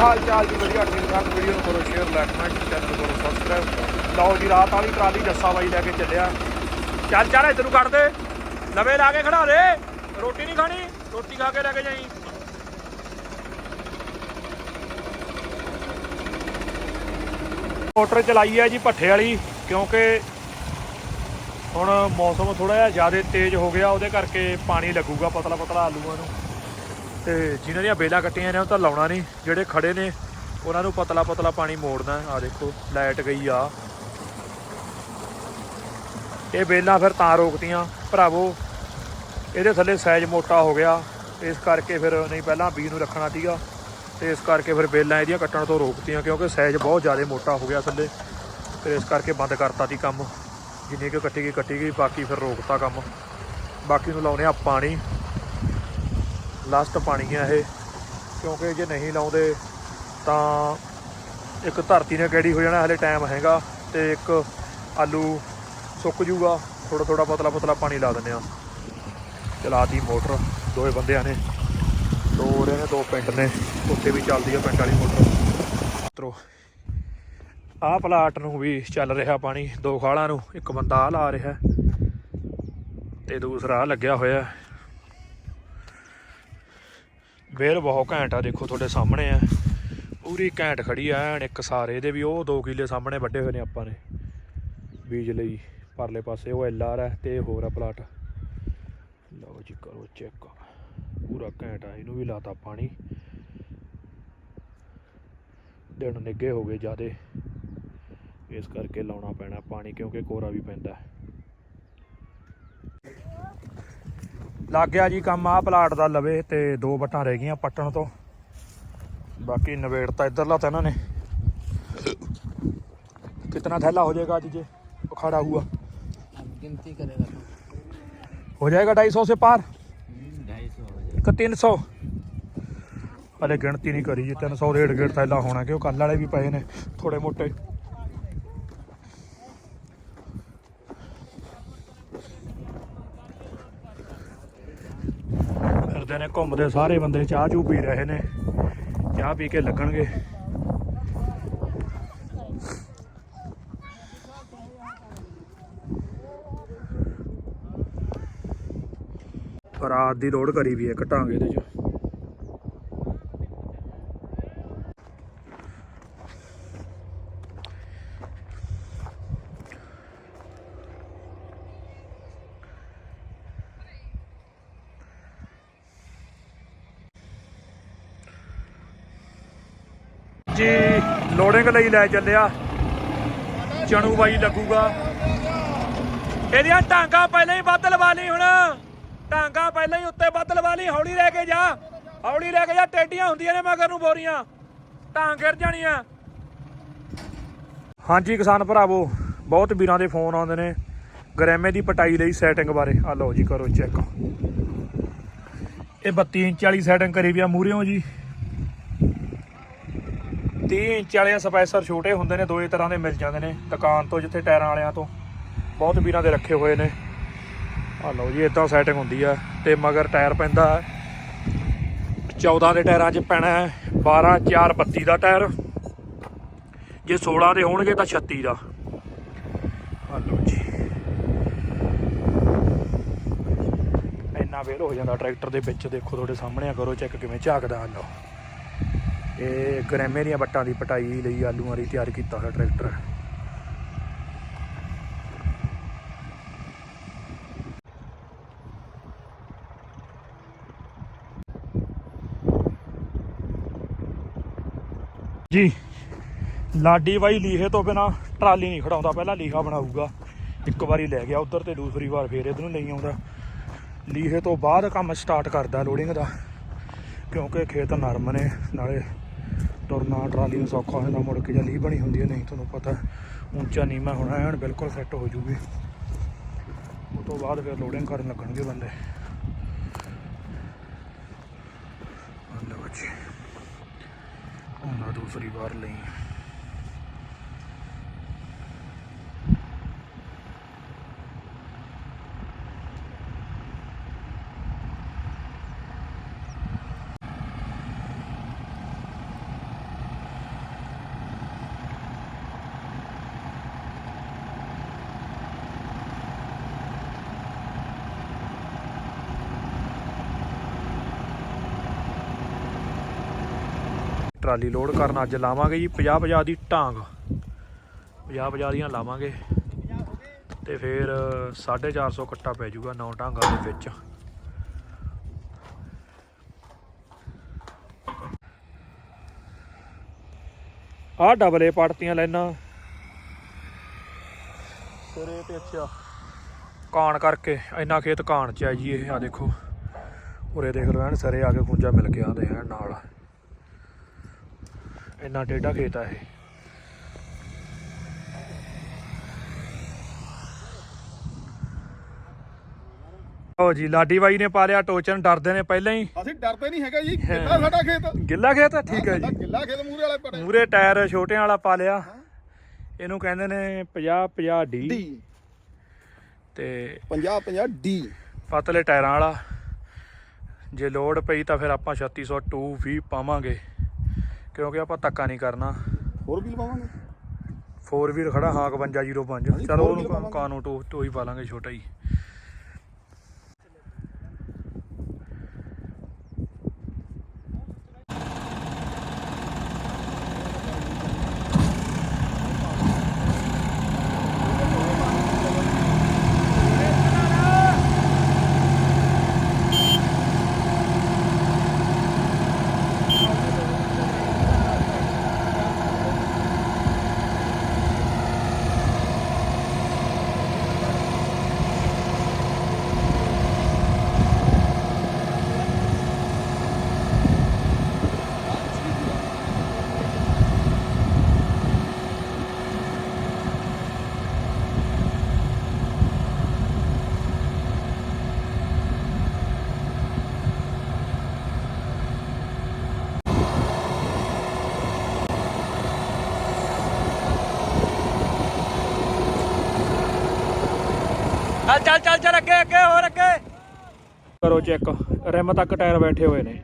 ਹਾਲ ਚਾਲ ਜੀ ਵਧੀਆ ਠੀਕ ਠਾਕ ਵੀਡੀਓ ਨੂੰ ਕਰੋ ਸ਼ੇਅਰ ਲਾਈਕ ਕਮੈਂਟ ਚੈਨਲ ਕਰੋ ਸਬਸਕ੍ਰਾਈਬ ਲਓ ਜੀ, ਰਾਤ ਵਾਲੀ ਟਰਾਲੀ ਜੱਸਾ ਬਾਈ ਲੈ ਕੇ ਚੱਲਿਆ। ਚੱਲ ਚੱਲ, ਇੱਧਰ ਨੂੰ ਕੱਢ ਦੇ। ਲਵੇ ਲਾ ਕੇ ਖੜਾ ਦੇ। ਰੋਟੀ ਨਹੀਂ ਖਾਣੀ? ਰੋਟੀ ਖਾ ਕੇ ਲੈ ਕੇ ਜਾਈ। ਮੋਟਰ ਚਲਾਈ ਹੈ ਜੀ ਭੱਠੇ ਵਾਲੀ, ਕਿਉਂਕਿ ਹੁਣ ਮੌਸਮ ਥੋੜਾ ਜਿਹਾ ਜ਼ਿਆਦਾ ਤੇਜ਼ ਹੋ ਗਿਆ, ਉਹਦੇ ਕਰਕੇ ਪਾਣੀ ਲੱਗੂਗਾ ਪਤਲਾ ਪਤਲਾ ਆਲੂਆਂ ਨੂੰ। ਤੇ ਜਿਨ੍ਹਾਂ ਦੀਆਂ ਬੇਲਾਂ ਕੱਟੀਆਂ ਨੇ ਉਹ ਤਾਂ ਲਾਉਣਾ ਨਹੀਂ, ਜਿਹੜੇ ਖੜੇ ਨੇ, ਉਹਨਾਂ ਨੂੰ ਪਤਲਾ ਪਤਲਾ ਪਾਣੀ ਮੋੜਨਾ ਆ ਦੇਖੋ, ਲਾਈਟ ਗਈ ਆ। ਇਹ ਬੇਲਾਂ ਫਿਰ ਤਾਂ ਰੋਕਤੀਆਂ, ਭਰਾਵੋ, ਇਹਦੇ ਥੱਲੇ ਸਾਈਜ਼ ਮੋਟਾ ਹੋ ਗਿਆ, ਇਸ ਕਰਕੇ ਫਿਰ ਨਹੀਂ ਪਹਿਲਾਂ ਬੀ ਨੂੰ ਰੱਖਣਾ ਸੀਗਾ, ਤੇ ਇਸ ਕਰਕੇ ਫਿਰ ਬੇਲਾਂ ਇਹਦੀਆਂ ਕੱਟਣ ਤੋਂ ਰੋਕਤੀਆਂ, ਕਿਉਂਕਿ ਸਾਈਜ਼ ਬਹੁਤ ਜ਼ਿਆਦਾ ਮੋਟਾ ਹੋ ਗਿਆ ਥੱਲੇ ਫਿਰ ਇਸ ਕਰਕੇ ਬੰਦ ਕਰਤਾ ਸੀ ਕੰਮ, ਜਿੰਨੀ ਕਿ ਕੱਟੀ ਗਈ ਕੱਟੀ ਗਈ, ਬਾਕੀ ਫਿਰ ਰੋਕਤਾ ਕੰਮ। ਬਾਕੀ ਨੂੰ ਲਾਉਨੇ ਆ ਪਾਣੀ। ਲਾਸਟ ਪਾਣੀ ਆ ਇਹ। ਕਿਉਂਕਿ ਜੇ ਨਹੀਂ ਲਾਉਂਦੇ ਤਾਂ ਇੱਕ ਧਰਤੀ ਨੇ ਗੈੜੀ ਹੋ ਜਾਣਾ, ਹਲੇ ਟਾਈਮ ਹੈਗਾ ਤੇ ਇੱਕ ਆਲੂ ਸੁੱਕ ਜੂਗਾ ਥੋੜਾ ਥੋੜਾ ਪਤਲਾ ਪਤਲਾ ਪਾਣੀ ਲਾ ਦਿੰਦੇ ਆ ਚਲਾਤੀ ਮੋਟਰ ਦੋਏ ਬੰਦਿਆਂ ਨੇ। ਦੋ ਰਹੇ ਨੇ ਦੋ ਪਿੰਡ ਨੇ। ਉੱਥੇ ਵੀ ਚੱਲਦੀ ਆ ਪਿੰਡ ਵਾਲੀ ਮੋਟਰ। ਤਰੋ ਆਹ ਪਲਾਟ ਨੂੰ ਵੀ ਚੱਲ ਰਿਹਾ ਪਾਣੀ। ਦੋ ਖਾਲਾਂ ਨੂੰ, ਇੱਕ ਬੰਦਾ ਆ ਲਾ ਰਿਹਾ। ਤੇ ਦੂਸਰਾ ਲੱਗਿਆ ਹੋਇਆ। ਵੇਲ ਬਹੁਤ ਘੈਂਟ ਆ, ਦੇਖੋ ਤੁਹਾਡੇ ਸਾਹਮਣੇ ਆ। ਪੂਰੀ ਘੈਂਟ ਖੜੀ ਆ, ਐਨ ਇੱਕ ਸਾਰੇ ਦੇ ਵੀ, ਉਹ 2 ਕਿੱਲੇ ਸਾਹਮਣੇ ਵੱਡੇ ਹੋਏ ਨੇ ਆਪਾਂ ਨੇ। ਬੀਜ ਲਈ, ਪਰਲੇ ਪਾਸੇ ਉਹ ਐਲ ਆਰ ਹੈ ਤੇ ਹੋਰ ਆ ਪਲਾਟ। ਲਓ ਜੀ, ਕਰੋ ਚੈੱਕ। ਪੂਰਾ ਘੈਂਟ ਆ, ਇਹਨੂੰ ਵੀ ਲਾਤਾ ਪਾਣੀ ਦਿਨ ਨਿੱਗੇ ਹੋ ਗਏ ਜਿਆਦੇ। ਇਸ ਕਰਕੇ ਲਾਉਣਾ ਪੈਣਾ ਪਾਣੀ, ਕਿਉਂਕਿ ਕੋਰਾ ਵੀ ਪੈਂਦਾ। ਲੱਗ ਗਿਆ ਜੀ ਕੰਮ ਆ ਪਲਾਟ ਦਾ ਲਵੇ ਤੇ ਦੋ ਬਟਾਂ ਰਹਿ ਗਈਆਂ ਪੱਟਣ ਤੋਂ ਬਾਕੀ ਨਵੇੜਤਾ ਇਧਰਲਾ ਤਾਂ ਇਹਨਾਂ ਨੇ ਕਿਤਨਾ ਥੈਲਾ ਹੋ ਜਾਏਗਾ ਅੱਜ ਜੇ ਉਖਾੜਾ हुआ गिनती करेगा तो हो जाएगा ढाई सौ से पार ढाई सौ हो जाएगा ਕਿ 300 ਹਲੇ ਗਿਣਤੀ ਨਹੀਂ ਕਰੀ ਜੀ 300 ਰੇਡ ਗੇੜ ਥੈਲਾ ਹੋਣਾ ਕਿ ਉਹ ਕੱਲ ਵਾਲੇ ਵੀ ਪਏ ਨੇ ਥੋੜੇ ਮੋਟੇ ਫਿਰਦੇ ਸਾਰੇ ਬੰਦੇ ਚਾਹ ਚੂ ਪੀ ਰਹੇ ਨੇ। ਚਾਹ ਪੀ ਕੇ ਲੱਗਣਗੇ। ਰਾਤ ਦੀ ਲੋਡ ਕਰੀ ਵੀ ਹੈ ਘਟਾਂਗੇ ਇਹਦੇ ਚ। ਜੀ ਲੋਡਿੰਗ ਲਈ ਲੈ ਚੱਲਿਆ। ਚਣੂ ਬਾਈ ਲੱਗੂਗਾ। ਇਹਦੀਆਂ ਟਾਂਗਾ ਪਹਿਲਾਂ ਹੀ ਵੱਧ ਲਵਾ ਲਈ ਹੁਣ। ਟਾਂਗਾ ਪਹਿਲਾਂ ਹੀ ਉੱਤੇ ਵੱਧ ਲਵਾ ਲਈ। ਹੌਲੀ ਲੈ ਕੇ ਜਾ। ਹੌਲੀ ਲੈ ਕੇ ਜਾ। ਟੇਡੀਆਂ ਹੁੰਦੀਆਂ ਨੇ ਮਗਰ ਨੂੰ ਬੋਰੀਆਂ। ਟਾਂਗ ਗਿਰ ਜਾਣੀਆਂ। ਹਾਂਜੀ ਕਿਸਾਨ ਭਰਾਵੋ, ਬਹੁਤ ਵੀਰਾਂ ਦੇ ਫੋਨ ਆਉਂਦੇ ਨੇ। ਗਰੈਮੇ ਦੀ ਪਟਾਈ ਲਈ ਸੈਟਿੰਗ ਬਾਰੇ। ਆ ਲਓ ਜੀ, ਕਰੋ ਚੈੱਕ ਇਹ 32 ਇੰਚ ਵਾਲੀ ਸੈਟਿੰਗ ਕਰੀ ਵੀ ਆ ਮੂਹਰਿਓਂ ਜੀ। 30 ਇੰਚ ਵਾਲੇ ਸਪੈਸਰ ਛੋਟੇ ਹੁੰਦੇ ਨੇ, ਦੋਏ ਤਰ੍ਹਾਂ ਦੇ ਮਿਲ ਜਾਂਦੇ ਨੇ ਦੁਕਾਨ ਤੋਂ, ਜਿੱਥੇ ਟਾਇਰਾਂ ਵਾਲਿਆਂ ਤੋਂ। ਬਹੁਤ ਵੀਰਾਂ ਦੇ ਰੱਖੇ ਹੋਏ ਨੇ। ਆ ਲਓ ਜੀ ਇਦਾਂ ਸੈਟਿੰਗ ਹੁੰਦੀ ਆ। ਤੇ ਮਗਰ ਟਾਇਰ ਪੈਂਦਾ ਹੈ। 14 ਦੇ ਟਾਇਰਾਂ 'ਚ ਪੈਣਾ ਹੈ। 12 4 32 ਦਾ ਟਾਇਰ। ਜੇ 16 ਦੇ ਹੋਣਗੇ ਤਾਂ 36 ਦਾ। ਆ ਲਓ ਜੀ। ਇੰਨਾ ਵੇਲ ਹੋ ਜਾਂਦਾ ਟਰੈਕਟਰ ਦੇ ਵਿੱਚ, ਦੇਖੋ ਤੁਹਾਡੇ ਸਾਹਮਣੇ ਆ, ਕਰੋ ਚੈੱਕ ਕਿਵੇਂ ਝਾਕਦਾ। ਆ ਲਓ। ਇਹ ਗਰੈਮੇ ਦੀਆਂ ਵੱਟਾਂ ਦੀ ਪਟਾਈ ਲਈ ਆਲੂਆਂ ਲਈ ਤਿਆਰ ਕੀਤਾ ਹੋਇਆ ਟਰੈਕਟਰ। ਜੀ, ਲਾਡੀ ਬਾਈ ਲੀਹੇ ਤੋਂ ਬਿਨਾ ਟਰਾਲੀ ਨਹੀਂ ਖੜਾਉਂਦਾ, ਪਹਿਲਾਂ ਲੀਹਾ ਬਣਾਊਗਾ। ਇੱਕ ਵਾਰੀ ਲੈ ਗਿਆ ਉਧਰ ਤੇ ਦੂਸਰੀ ਵਾਰ ਫੇਰ ਇਧਰ ਨਹੀਂ ਆਉਂਦਾ। ਲੀਹੇ ਤੋਂ ਬਾਅਦ ਕੰਮ ਸਟਾਰਟ ਕਰਦਾ ਲੋਡਿੰਗ ਦਾ, ਕਿਉਂਕਿ ਖੇਤ ਨਰਮ ਨੇ, ਨਾਲੇ ਤੁਰਨਾ ਟਰਾਲੀ ਨੂੰ ਸੌਖਾ ਹੋ ਜਾਂਦਾ ਮੁੜ ਕੇ ਜਾਂ ਲੀਹ ਬਣੀ ਹੁੰਦੀ ਹੈ, ਨਹੀਂ ਤੁਹਾਨੂੰ ਪਤਾ, ਉੱਚਾ ਨੀਵਾਂ ਹੋਣਾ ਐਨ ਬਿਲਕੁਲ ਫਿੱਟ ਹੋ ਜੂਗੀ। ਉਹ ਤੋਂ ਬਾਅਦ ਫਿਰ ਲੋਡਿੰਗ ਕਰਨ ਲੱਗਣਗੇ ਬੰਦੇ। ਲਓ ਜੀ। ਉਹਨਾਂ ਦੂਸਰੀ ਵਾਰ ਲਈ। ਟਰਾਲੀ ਲੋਡ ਕਰਨ ਅੱਜ ਲਾਵਾਂਗੇ ਜੀ 50 50 ਦੀ ਢਾਂਗ 50 50 ਦੀਆਂ ਲਾਵਾਂਗੇ ਤੇ ਫਿਰ 450 ਕੱਟਾ ਪੈ ਜਾਊਗਾ ਨੌ ਢਾਂਗਾਂ ਦੇ ਵਿੱਚ। ਆਹ ਡਬਲੇ ਪੜਤੀਆਂ ਲੈਣਾ ਸਿਰੇ ਤੇ ਅੱਛਾ। ਕਾਣ ਕਰਕੇ, ਇੰਨਾ ਖੇਤ ਕਾਣ ਚ ਆ ਜੀ ਇਹ ਆ ਦੇਖੋ। ਉਰੇ ਦੇਖ ਲਓ ਐਨ ਸਰੇ ਆ ਕੇ ਖੁੰਝਾ ਮਿਲ ਗਿਆ ਤੇ ਐਨ ਨਾਲ। ਇੰਨਾ ਟੇਢਾ ਖੇਤ ਆ ਇਹ। ਓ ਜੀ ਲਾਡੀ ਬਾਈ ਨੇ ਪਾ ਲਿਆ ਟੋਚਨ ਡਰਦੇ ਨੇ ਪਹਿਲਾਂ ਹੀ। ਅਸੀਂ ਡਰਦੇ ਨਹੀਂ ਹੈਗਾ ਜੀ ਕਿੰਨਾ ਸਾਡਾ ਖੇਤ। ਗਿੱਲਾ ਖੇਤ ਆ? ਠੀਕ ਹੈ ਜੀ। ਗਿੱਲਾ ਖੇਤ ਮੂਰੇ ਵਾਲੇ ਪੜੇ ਮੂਰੇ ਟਾਇਰ ਛੋਟਿਆਂ ਵਾਲਾ ਪਾ ਲਿਆ। ਇਹਨੂੰ ਕਹਿੰਦੇ ਨੇ 50 50 ਡੀ। ਡੀ। ਤੇ 50 50 ਡੀ। ਪਤਲੇ ਟਾਇਰਾਂ ਵਾਲਾ। ਜੇ ਲੋਡ ਪਈ ਤਾਂ ਫਿਰ ਆਪਾਂ 3602 ਵੀ ਪਾਵਾਂਗੇ। ਕਿਉਂਕਿ ਆਪਾਂ ਧੱਕਾ ਨਹੀਂ ਕਰਨਾ। ਹੋਰ ਵੀ ਲਵਾਵਾਂਗੇ 4 ਵੀਲ ਖੜਾ ਹਾਂ 5105 ਹਾਂਜੀ, ਚਲੋ four wheel ਉਹਨੂੰ। ਕਾਨੂੰ ਟੋ ਟੋਈ ਪਾ ਲਾਂਗੇ ਛੋਟਾ ਹੀ। ਚੱਲ ਚੱਲ ਚੱਲ ਅੱਗੇ ਅੱਗੇ ਹੋਰ, ਅੱਗੇ। ਕਰੋ ਚੈੱਕ ਰਿਮ ਤੱਕ ਟਾਇਰ ਬੈਠੇ ਹੋਏ ਨੇ।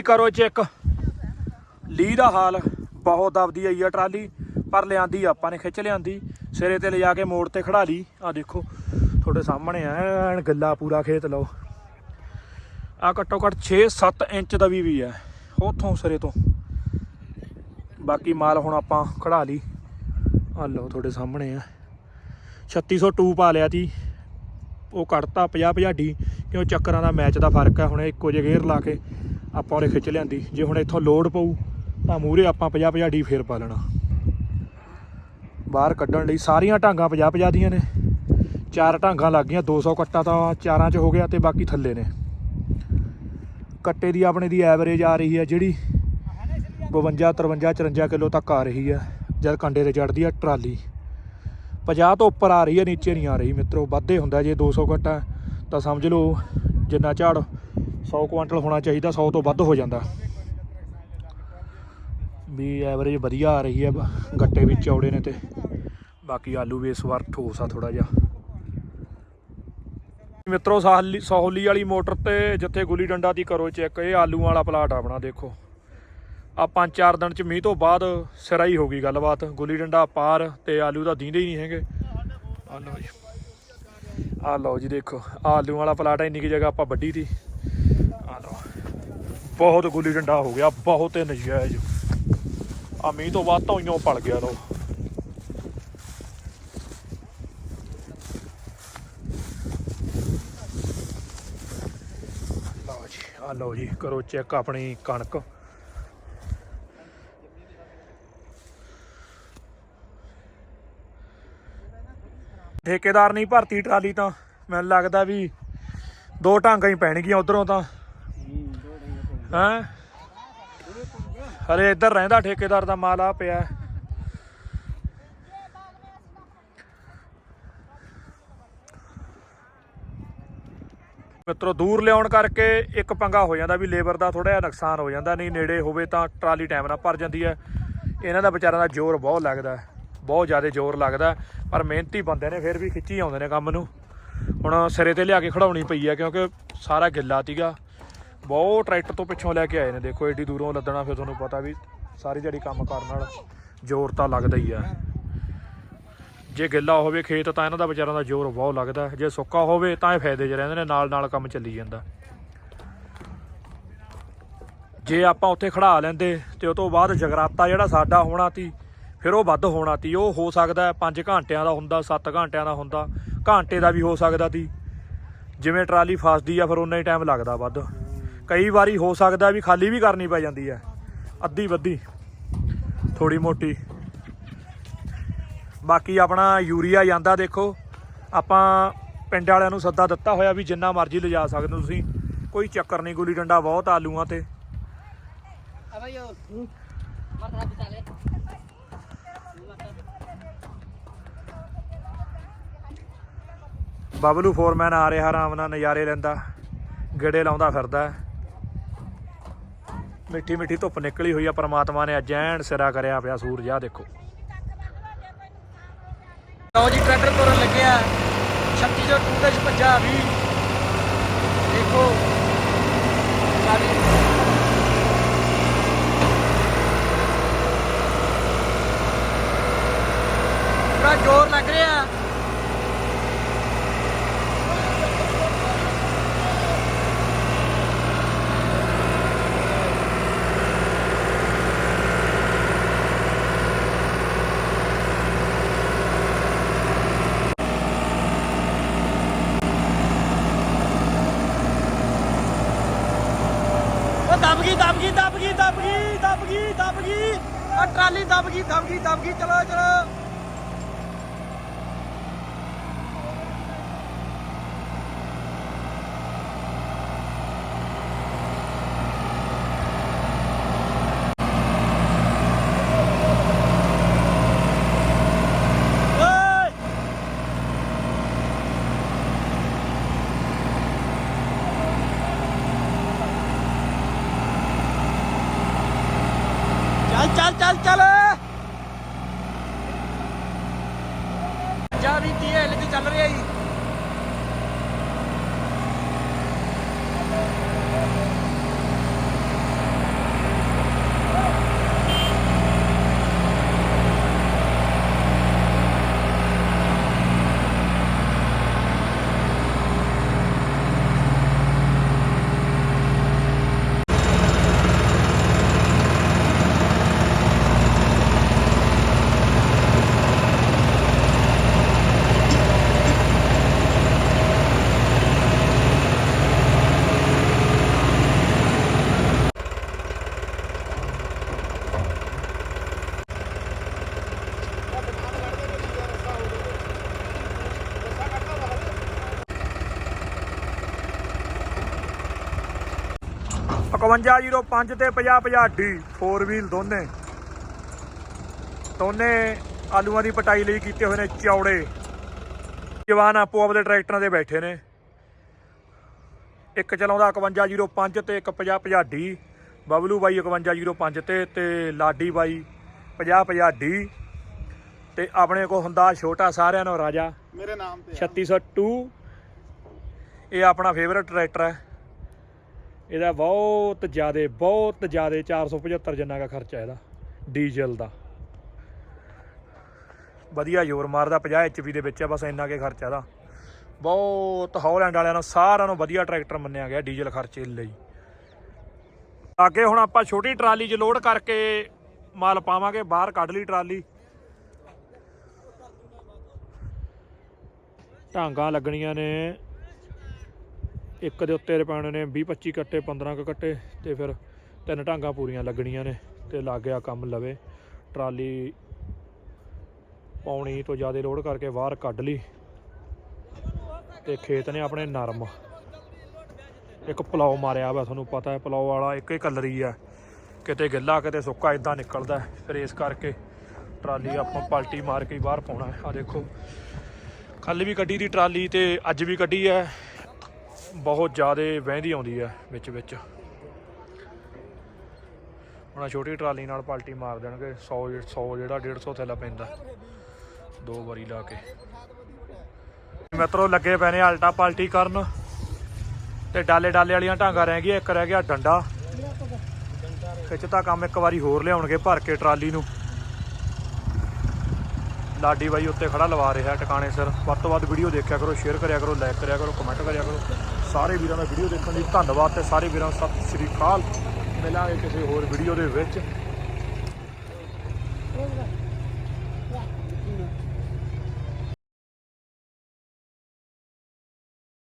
ਜੀ ਕਰੋ ਚੈੱਕ। ਲੀ ਦਾ ਹਾਲ ਬਹੁਤ ਦਬਦੀ ਆਈ ਆ ਟਰਾਲੀ, ਪਰ ਲਿਆਂਦੀ ਆਪਾਂ ਨੇ, ਖਿੱਚ ਲਿਆਂਦੀ। ਸਿਰੇ ਤੇ ਲਿਜਾ ਕੇ ਮੋੜ ਤੇ ਖੜਾ ਲਈ ਆ ਦੇਖੋ, ਤੁਹਾਡੇ ਸਾਹਮਣੇ ਆ, ਐਨ ਗੱਲਾ ਪੂਰਾ ਖੇਤ ਲਓ। ਆ ਘੱਟੋ ਘੱਟ 6-7 ਇੰਚ ਦਾ ਵੀ ਵੀ ਹੈ, ਉਥੋਂ ਸਿਰੇ ਤੋਂ। ਬਾਕੀ ਮਾਲ ਹੁਣ ਆਪਾਂ ਖੜਾ ਲਈ ਆ ਲਓ, ਤੁਹਾਡੇ ਸਾਹਮਣੇ ਆ। 3602 ਪਾ ਲਿਆ ਤੀ। ਉਹ ਕੱਢਤਾ 50 50 ਡੀ, ਕਿਉਂ ਚੱਕਰਾਂ ਦਾ ਮੈਚ ਦਾ ਫ਼ਰਕ ਹੈ, ਹੁਣ ਇੱਕੋ ਜਿਹੇ ਗੇਅਰ ਲਾ ਕੇ। ਆਪਾਂ ਉਹਨੇ ਖਿੱਚ ਲਿਆਂਦੀ। ਜੇ ਹੁਣ ਇੱਥੋਂ ਲੋਡ ਪਊ, ਤਾਂ ਮੂਰੇ ਆਪਾਂ 50 50 ਡੀ ਫੇਰ ਪਾ ਲੈਣਾ। ਬਾਹਰ ਕੱਢਣ ਲਈ ਸਾਰੀਆਂ ਢਾਂਗਾਂ 50 50 ਦੀਆਂ ਨੇ। ਚਾਰ ਢਾਂਗਾਂ ਲੱਗ ਗਈਆਂ 200 ਕੱਟਾ ਤਾਂ ਚਾਰਾਂ 'ਚ ਹੋ ਗਿਆ ਤੇ ਬਾਕੀ ਥੱਲੇ ਨੇ। ਕੱਟੇ ਦੀ ਆਪਣੇ ਦੀ ਐਵਰੇਜ ਆ ਰਹੀ ਹੈ ਜਿਹੜੀ 52 53 54 ਕਿਲੋ ਤੱਕ ਆ ਰਹੀ ਹੈ। ਜਦ ਕੰਡੇ ਤੇ ਚੜਦੀ ਹੈ ਟਰਾਲੀ। 50 ਤੋਂ ਉੱਪਰ ਆ ਰਹੀ ਹੈ, ਨੀਚੇ ਨਹੀਂ ਆ ਰਹੀ ਮਿੱਤਰੋ। ਵਾਧੇ ਹੁੰਦਾ ਜੇ 200 ਕੱਟਾ, ਤਾਂ ਸਮਝ ਲਓ ਜਿੰਨਾ ਝਾੜ 100 ਕੁਆਂਟਲ ਹੋਣਾ ਚਾਹੀਦਾ 100 ਤੋਂ ਵੱਧ ਹੋ ਜਾਂਦਾ। ਵੀ ਐਵਰੇਜ ਵਧੀਆ ਆ ਰਹੀ ਹੈ, ਗੱਟੇ ਵੀ ਚੌੜੇ ਨੇ ਤੇ। ਬਾਕੀ ਆਲੂ ਵੀ ਇਸ ਵਾਰ ਠੋਸ ਆ ਥੋੜਾ ਜਿਹਾ। ਮਿੱਤਰੋ, ਸਾਹਲੀ ਸਹੌਲੀ ਵਾਲੀ ਮੋਟਰ ਤੇ ਜਿੱਥੇ ਗੁੱਲੀ ਡੰਡਾ ਦੀ ਕਰੋ ਚੈੱਕ, ਇਹ ਆਲੂ ਵਾਲਾ ਪਲਾਟ ਆਪਣਾ, ਦੇਖੋ। ਆ ਪੰਜ ਚਾਰ ਦਿਨ ਚ ਮੀਂਹ ਤੋਂ ਬਾਅਦ ਸਿਰਾ ਹੀ ਹੋ ਗਈ ਗੱਲਬਾਤ। ਗੁੱਲੀ ਡੰਡਾ ਪਾਰ ਤੇ ਆਲੂ ਦਾ ਦੀਂਦੇ ਹੀ ਨਹੀਂ ਹੈਗੇ। ਆ ਲਓ ਜੀ। ਆ ਲਓ ਜੀ, ਦੇਖੋ। ਆਲੂ ਵਾਲਾ ਪਲਾਟ ਇੰਨੀ ਕੀ ਜਗ੍ਹਾ ਆਪਾਂ ਵੱਢੀ ਤੀ। ਬਹੁਤ ਗੁੱਲੀ ਡੰਡਾ ਹੋ ਗਿਆ, ਬਹੁਤ ਹੀ ਨਜਾਇਜ਼। ਆ ਮੀਂਹ ਤੋਂ ਬਾਅਦ ਧੌਈਆਂ ਪਲ ਗਿਆ ਲੋ ਲਓ ਜੀ, ਆ ਲਓ ਜੀ, ਕਰੋ ਚੈੱਕ ਆਪਣੀ ਕਣਕ। ਠੇਕੇਦਾਰ ਨਹੀਂ ਭਰਤੀ ਟਰਾਲੀ ਤਾਂ, ਮੈਨੂੰ ਲੱਗਦਾ ਵੀ ਦੋ ਢਾਂਗਾਂ ਹੀ ਪੈਣਗੀਆਂ ਉਧਰੋਂ ਤਾਂ। ਹਾਂ? ਹਰੇ ਇੱਧਰ ਰਹਿੰਦਾ ਠੇਕੇਦਾਰ ਦਾ ਮਾਲ ਆ ਪਿਆ। ਮਿੱਤਰੋ, ਦੂਰ ਲਿਆਉਣ ਕਰਕੇ ਇੱਕ ਪੰਗਾ ਹੋ ਜਾਂਦਾ ਵੀ ਲੇਬਰ ਦਾ ਥੋੜਾ ਜਿਹਾ ਨੁਕਸਾਨ ਹੋ ਜਾਂਦਾ, ਨਹੀਂ ਨੇੜੇ ਹੋਵੇ ਤਾਂ ਟਰਾਲੀ ਟਾਈਮ ਨਾਲ ਭਰ ਜਾਂਦੀ ਹੈ। ਇਹਨਾਂ ਦਾ ਵਿਚਾਰਾਂ ਦਾ ਜ਼ੋਰ ਬਹੁਤ ਲੱਗਦਾ ਬਹੁਤ ਜ਼ਿਆਦਾ ਜ਼ੋਰ ਲੱਗਦਾ ਪਰ ਮਿਹਨਤੀ ਬੰਦੇ ਨੇ ਫਿਰ ਵੀ ਖਿੱਚੀ ਆਉਂਦੇ ਨੇ ਕੰਮ ਨੂੰ। ਹੁਣ ਸਿਰੇ ਤੇ ਲਿਆ ਕੇ ਖੜਾਉਣੀ ਪਈ ਹੈ ਕਿਉਂਕਿ ਸਾਰਾ ਗਿੱਲਾ ਤੀਗਾ ਬਹੁਤ ਟਰੈਕਟਰ ਤੋਂ ਪਿੱਛੋਂ ਲੈ ਕੇ ਆਏ ਨੇ। ਦੇਖੋ, ਏਡੀ ਦੂਰੋਂ ਲੱਦਣਾ, ਫਿਰ ਤੁਹਾਨੂੰ ਪਤਾ ਵੀ ਸਾਰੀ ਜਿਹੜੀ ਕੰਮ ਕਰਨ ਨਾਲ ਜ਼ੋਰ ਤਾਂ ਲੱਗਦਾ ਹੀ ਆ। ਜੇ ਗਿੱਲਾ ਹੋਵੇ ਖੇਤ, ਤਾਂ ਇਹਨਾਂ ਦਾ ਵਿਚਾਰਾਂ ਦਾ ਜ਼ੋਰ ਬਹੁਤ ਲੱਗਦਾ। ਜੇ ਸੁੱਕਾ ਹੋਵੇ, ਤਾਂ ਇਹ ਫਾਇਦੇ 'ਚ ਰਹਿੰਦੇ ਨੇ ਨਾਲ ਨਾਲ ਕੰਮ ਚੱਲੀ ਜਾਂਦਾ। ਜੇ ਆਪਾਂ ਉੱਥੇ ਖੜਾ ਲੈਂਦੇ, ਤੇ ਉਹ ਤੋਂ ਬਾਅਦ ਜਗਰਾਤਾ ਜਿਹੜਾ ਸਾਡਾ ਹੋਣਾ ਤੀ, ਫਿਰ ਉਹ ਵੱਧ ਹੋਣਾ ਤੀ। ਉਹ ਹੋ ਸਕਦਾ 5 ਘੰਟਿਆਂ ਦਾ ਹੁੰਦਾ 7 ਘੰਟਿਆਂ ਦਾ ਹੁੰਦਾ। ਘੰਟੇ ਦਾ ਵੀ ਹੋ ਸਕਦਾ ਤੀ। ਜਿਵੇਂ ਟਰਾਲੀ ਫਸਦੀ ਆ, ਫਿਰ ਉਨਾ ਹੀ ਟਾਈਮ ਲੱਗਦਾ ਵੱਧ। ਕਈ ਵਾਰੀ ਹੋ ਸਕਦਾ ਵੀ ਖਾਲੀ ਵੀ ਕਰਨੀ ਪੈ ਜਾਂਦੀ ਹੈ। ਅੱਧੀ ਵੱਧੀ ਥੋੜੀ ਮੋਟੀ। ਬਾਕੀ ਆਪਣਾ ਯੂਰੀਆ ਜਾਂਦਾ ਦੇਖੋ, ਆਪਾਂ ਪਿੰਡ ਵਾਲਿਆਂ ਨੂੰ ਸੱਦਾ ਦਿੱਤਾ ਹੋਇਆ ਵੀ ਜਿੰਨਾ ਮਰਜ਼ੀ ਲਿਜਾ ਸਕਦੇ ਹੋ ਤੁਸੀਂ। ਕੋਈ ਚੱਕਰ ਨਹੀਂ, ਗੁਲੀ ਡੰਡਾ ਬਹੁਤ ਆਲੂਆਂ ਤੇ। ਬਬਲੂ ਫੋਰਮੈਨ ਆ ਰਿਹਾ, ਆਰਾਮ ਨਾਲ ਨਜ਼ਾਰੇ ਲੈਂਦਾ, ਗੇੜੇ ਲਾਉਂਦਾ ਫਿਰਦਾ। ਮਿੱਠੀ ਮਿੱਠੀ ਧੁੱਪ ਨਿਕਲੀ ਹੋਈ ਆ, ਪ੍ਰਮਾਤਮਾ ਨੇ ਅੱਜ ਐਨ ਸਿਰਾ ਕਰਿਆ ਪਿਆ ਸੂਰਜ ਆ ਦੇਖੋ। ਲਓ ਜੀ, ਟਰੈਕਟਰ ਤੁਰਨ ਲੱਗਿਆ 3602 ਦੇ 56 ਵੀ ਦੇਖੋ, ਸਾਡੀ ਪੂਰਾ ਜ਼ੋਰ ਲੱਗ ਰਿਹਾ ਉਹ ਦਬ ਗਈ ਦਬ ਗਈ ਦਬ ਗਈ ਦਬ ਗਈ ਦਬ ਗਈ। ਆ ਟਰਾਲੀ ਦਬ ਗਈ ਦਬ ਗਈ ਦਬ ਗਈ। ਚਲੋ ਚਲੋ। 5205 ਤੇ 5050D 4 ਵੀਲ ਦੋਨੇ। ਦੋਨੇ ਆਲੂਆਂ ਦੀ ਪਟਾਈ ਲਈ ਕੀਤੇ ਹੋਏ ਨੇ ਚੌੜੇ। ਜਵਾਨ ਆਪੋ ਆਪਦੇ ਟਰੈਕਟਰਾਂ ਤੇ ਬੈਠੇ ਨੇ। ਇੱਕ ਚਲਾਉਂਦਾ 5105 ਤੇ ਇੱਕ 5050D ਬਬਲੂ ਬਾਈ 5105 ਤੇ ਤੇ ਲਾਡੀ ਬਾਈ 5050D ਤੇ ਆਪਣੇ ਕੋ ਹੁੰਦਾ ਛੋਟਾ ਸਾਰਿਆਂ ਨੂੰ ਰਾਜਾ। ਮੇਰੇ ਨਾਮ ਤੇ 3602 ਇਹ ਆਪਣਾ ਫੇਵਰਟ ਟਰੈਕਟਰ ਹੈ। ਇਹਦਾ ਬਹੁਤ ਜ਼ਿਆਦੇ ਬਹੁਤ ਜ਼ਿਆਦੇ 475 ਜਿੰਨਾ ਦਾ ਖਰਚਾ ਇਹਦਾ, ਡੀਜ਼ਲ ਦਾ। ਵਧੀਆ ਜ਼ੋਰ ਮਾਰਦਾ 50 ਐਚਪੀ ਦੇ ਵਿੱਚ ਹੈ ਬਸ ਇੰਨਾ ਕੇ ਖਰਚਾ ਇਹਦਾ। ਬਹੁਤ ਹੌਲੈਂਡ ਵਾਲਿਆਂ ਨੂੰ, ਸਾਰਿਆਂ ਨੂੰ ਵਧੀਆ ਟਰੈਕਟਰ ਮੰਨਿਆ ਗਿਆ ਡੀਜ਼ਲ ਖਰਚੇ ਲਈ। ਅੱਗੇ ਹੁਣ ਆਪਾਂ ਛੋਟੀ ਟਰਾਲੀ 'ਚ ਲੋਡ ਕਰਕੇ ਮਾਲ ਪਾਵਾਂਗੇ, ਬਾਹਰ ਕੱਢ ਲਈ ਟਰਾਲੀ। ਢਾਂਗਾਂ ਲੱਗਣੀਆਂ ਨੇ। ਇੱਕ ਦੇ ਉੱਤੇ ਰਪਾਣੇ ਨੇ 20 25 ਕੱਟੇ 15 ਕੁ ਕੱਟੇ ਤੇ ਫਿਰ ਤਿੰਨ ਢਾਂਗਾਂ ਪੂਰੀਆਂ ਲੱਗਣੀਆਂ ਨੇ ਤੇ ਲੱਗ ਗਿਆ ਕੰਮ ਲਵੇ। ਟਰਾਲੀ ਪੌਣੀ ਤੋਂ ਜ਼ਿਆਦਾ ਲੋਡ ਕਰਕੇ ਬਾਹਰ ਕੱਢ ਲਈ ਤੇ ਖੇਤ ਨੇ ਆਪਣੇ ਨਰਮ ਇੱਕ ਪਲਾਉ ਮਾਰਿਆ ਵਾ, ਤੁਹਾਨੂੰ ਪਤਾ ਹੈ ਪਲਾਉ ਵਾਲਾ ਇੱਕ ਹੀ ਕਲਰ ਹੀ ਆ। ਕਿਤੇ ਗਿੱਲਾ, ਕਿਤੇ ਸੁੱਕਾ ਇਦਾਂ ਨਿਕਲਦਾ ਫਿਰ ਇਸ ਕਰਕੇ ਟਰਾਲੀ ਆਪਾਂ ਪਲਟੀ ਮਾਰ ਕੇ ਬਾਹਰ ਪਾਉਣਾ ਆ ਦੇਖੋ ਕੱਲ ਵੀ ਕੱਢੀ ਦੀ ਟਰਾਲੀ ਤੇ ਅੱਜ ਵੀ ਕੱਢੀ ਹੈ। ਬਹੁਤ ਜ਼ਿਆਦਾ ਵਹਿੰਦੀ ਆਉਂਦੀ ਹੈ ਵਿੱਚ ਵਿੱਚ। ਹੁਣ ਛੋਟੀ ਟਰਾਲੀ ਨਾਲ ਪਲਟੀ ਮਾਰ ਦੇਣਗੇ 100 100 ਜਿਹੜਾ 150 ਥੈਲਾ ਪੈਂਦਾ। ਦੋ ਵਾਰੀ ਲਾ ਕੇ। ਮਿੱਤਰੋ, ਲੱਗੇ ਪਏ ਨੇ ਆਲਟਾ ਪਲਟੀ ਕਰਨ। ਤੇ ਡਾਲੇ ਡਾਲੇ ਵਾਲੀਆਂ ਢਾਂਗਾ ਰਹਿ ਗਈਆਂ, ਇੱਕ ਰਹਿ ਗਿਆ ਡੰਡਾ। ਖਿੱਚਤਾ ਕੰਮ ਇੱਕ ਵਾਰੀ ਹੋਰ ਲਿਆਉਣਗੇ ਭਰ ਕੇ ਟਰਾਲੀ ਨੂੰ। ਲਾਡੀ ਬਾਈ ਉੱਤੇ ਖੜਾ ਲਵਾ ਰਿਹਾ ਟਿਕਾਣੇ ਸਿਰ। ਵੱਧ ਤੋਂ ਵੱਧ ਵੀਡੀਓ ਦੇਖਿਆ ਕਰੋ, ਸ਼ੇਅਰ ਕਰਿਆ ਕਰੋ ਲਾਈਕ ਕਰਿਆ ਕਰੋ ਕਮੈਂਟ ਕਰਿਆ ਕਰੋ। ਸਾਰੇ ਵੀਰਾਂ ਦਾ ਵੀਡੀਓ ਦੇਖਣ ਲਈ ਧੰਨਵਾਦ ਤੇ ਸਾਰੇ ਵੀਰਾਂ ਨੂੰ ਸਤਿ ਸ੍ਰੀ ਅਕਾਲ। ਮਿਲਾਂਗੇ ਕਿਸੇ ਹੋਰ ਵੀਡੀਓ ਦੇ ਵਿੱਚ।